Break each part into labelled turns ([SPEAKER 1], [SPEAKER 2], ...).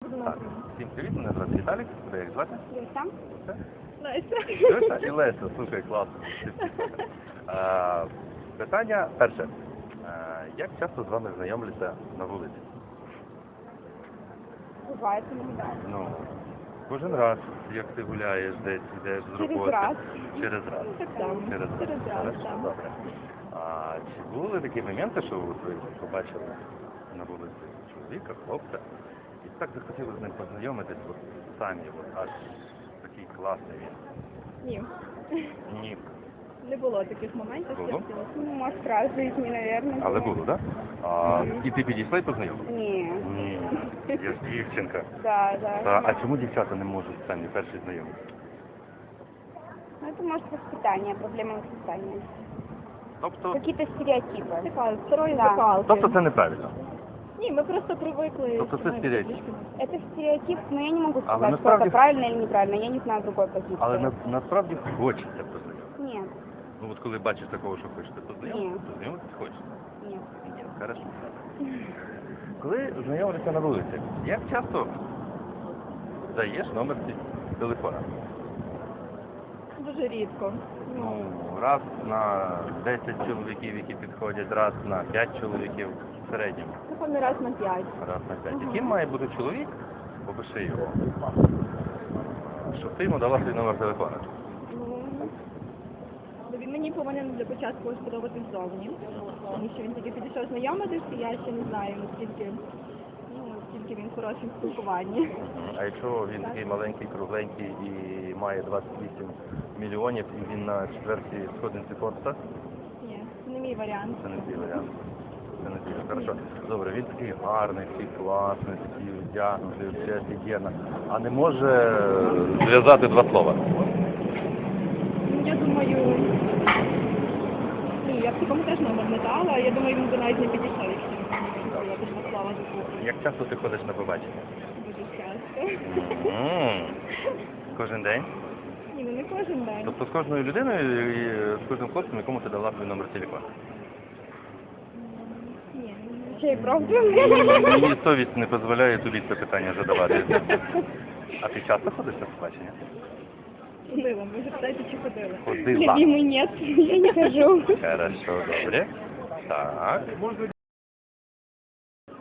[SPEAKER 1] Так, всім привіт, мене звати Віталік, тебе як звати?
[SPEAKER 2] Леся.
[SPEAKER 1] Це?
[SPEAKER 2] Леся.
[SPEAKER 1] Леся і Леся, слухай, класно. А, питання перше. А, як часто з вами знайомляться на вулиці?
[SPEAKER 2] Буває, це не.
[SPEAKER 1] Ну, кожен раз, як ти гуляєш десь, йдеш з
[SPEAKER 2] Через
[SPEAKER 1] роботи.
[SPEAKER 2] раз.
[SPEAKER 1] Через раз.
[SPEAKER 2] Ну, так само.
[SPEAKER 1] Через раз.
[SPEAKER 2] Через раз,
[SPEAKER 1] Хорошо,
[SPEAKER 2] так.
[SPEAKER 1] Добре. А чи були такі моменти, що ви побачили на вулиці чоловіка, хлопця, так захотіли з ним познайомитись от самі, от аж такий класний він.
[SPEAKER 2] Ні.
[SPEAKER 1] Ні.
[SPEAKER 2] Не було таких моментів,
[SPEAKER 1] Було?
[SPEAKER 2] що хотіла. Ну, може, раз в житті, мабуть.
[SPEAKER 1] Але було, так? Да? А, і ти підійшла і познайомилася?
[SPEAKER 2] Ні.
[SPEAKER 1] Ні. Я ж дівчинка.
[SPEAKER 2] Да, да.
[SPEAKER 1] Та, а чому дівчата не можуть самі перші знайомитися?
[SPEAKER 2] Ну, это может воспитание, проблема воспитания.
[SPEAKER 1] Тобто,
[SPEAKER 2] Какие-то стереотипы. Такая, второй
[SPEAKER 1] да. тобто це неправильно.
[SPEAKER 2] Не, мы просто привыкли.
[SPEAKER 1] Тобто це стереотип.
[SPEAKER 2] Это стереотип, но я не могу
[SPEAKER 1] А вы
[SPEAKER 2] сказать, что
[SPEAKER 1] насправді-
[SPEAKER 2] это правильно или неправильно. Я не знаю другой позиции.
[SPEAKER 1] Але на, насправді хочеться познайомитися.
[SPEAKER 2] Нет,
[SPEAKER 1] Ну от коли бачиш такого, що хочеться познайомитися,
[SPEAKER 2] Ні.
[SPEAKER 1] познайомитися хочеться.
[SPEAKER 2] нет.
[SPEAKER 1] Ні, хорошо. Коли знайомишся на вулиці, як часто даєш номер ті- телефона?
[SPEAKER 2] Дуже рідко.
[SPEAKER 1] Ну, раз на 10 чоловіків, які підходять, раз на 5 чоловіків в середньому.
[SPEAKER 2] Напевно, раз на п'ять.
[SPEAKER 1] Раз на 5.
[SPEAKER 2] Мгм.
[SPEAKER 1] Яким має бути чоловік, опиши його, щоб ти йому дала свій номер телефона.
[SPEAKER 2] Ну, він мені повинен для початку сподобатись зовні, тому що він тільки підійшов знайомитись, і я ще не знаю, наскільки, ну, наскільки він хороший в спілкуванні.
[SPEAKER 1] А якщо він такий маленький, кругленький і має 28 мільйонів, і він на четвертій сходинці Форбса,
[SPEAKER 2] Ні, це не мій варіант.
[SPEAKER 1] Це не твій варіант. Це не. Хорошо. Добре, він такий гарний, такий класний, такий вдягнутий, все офігенно. А не може зв'язати два слова.
[SPEAKER 2] Ну, я думаю, ні, я б такому теж номер не дала, я думаю, він би навіть не підійшов, якщо він не слова до
[SPEAKER 1] Як часто ти ходиш на побачення?
[SPEAKER 2] Дуже часто.
[SPEAKER 1] М, Кожен день?
[SPEAKER 2] Ні, ну не кожен день.
[SPEAKER 1] Тобто з кожною людиною і з кожним хлопцем, якому ти дала свій номер телефону.
[SPEAKER 2] Ні, ще.
[SPEAKER 1] Мені совість не дозволяє тобі це питання задавати. А ти часто ходиш на побачення?
[SPEAKER 2] Ходила, ви запитаєте, чи ходила.
[SPEAKER 1] Ходила.
[SPEAKER 2] Любимый нет, я не хожу.
[SPEAKER 1] Хорошо, добре. Так.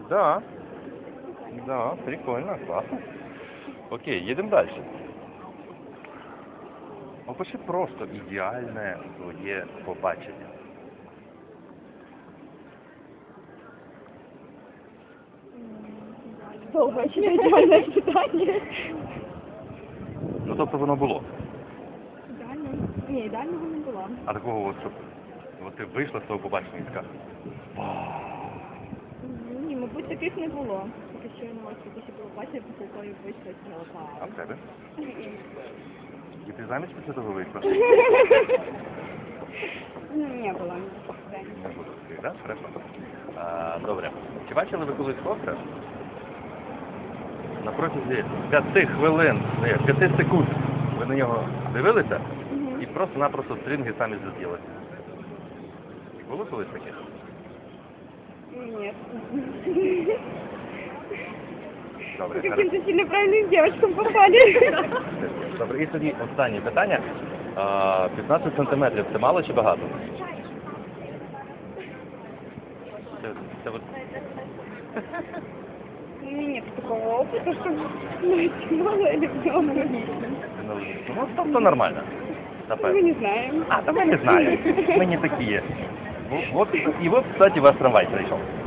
[SPEAKER 1] Да. Да, прикольно, классно. Окей, їдемо далі. Опиши просто ідеальне твоє побачення.
[SPEAKER 2] Довго чи ідеальне питання.
[SPEAKER 1] Ну тобто воно було.
[SPEAKER 2] Ідеально? Ні, ідеального не було.
[SPEAKER 1] А такого от, щоб от ти вийшла з того побачення і така.
[SPEAKER 2] Ні, мабуть, таких не було. Поки що я не можу що було після того, як вийшла з
[SPEAKER 1] А в тебе? І ти заміж після того вийшла?
[SPEAKER 2] Ну, не було.
[SPEAKER 1] Не? Хорошо. А, добре. Чи бачили ви колись хлопця? На протязі 5 хвилин, ні, 5 секунд ви на нього дивилися і просто-напросто стрінги самі зробили. Було колись таке?
[SPEAKER 2] Нет.
[SPEAKER 1] Добре.
[SPEAKER 2] Каким-то сильно правильным девочкам попали.
[SPEAKER 1] Добре, і тоді останнє питання. 15 сантиметрів це мало чи багато? Це, це
[SPEAKER 2] У меня нет такого опыта, чтобы знать, мало или много.
[SPEAKER 1] Ну, тобто нормально.
[SPEAKER 2] Мы
[SPEAKER 1] Напевно.
[SPEAKER 2] не знаем.
[SPEAKER 1] А, то ми не знаємо. Ми не такі є. Вот, і от, кстати, ваш трамвай прийшов.
[SPEAKER 2] Ну,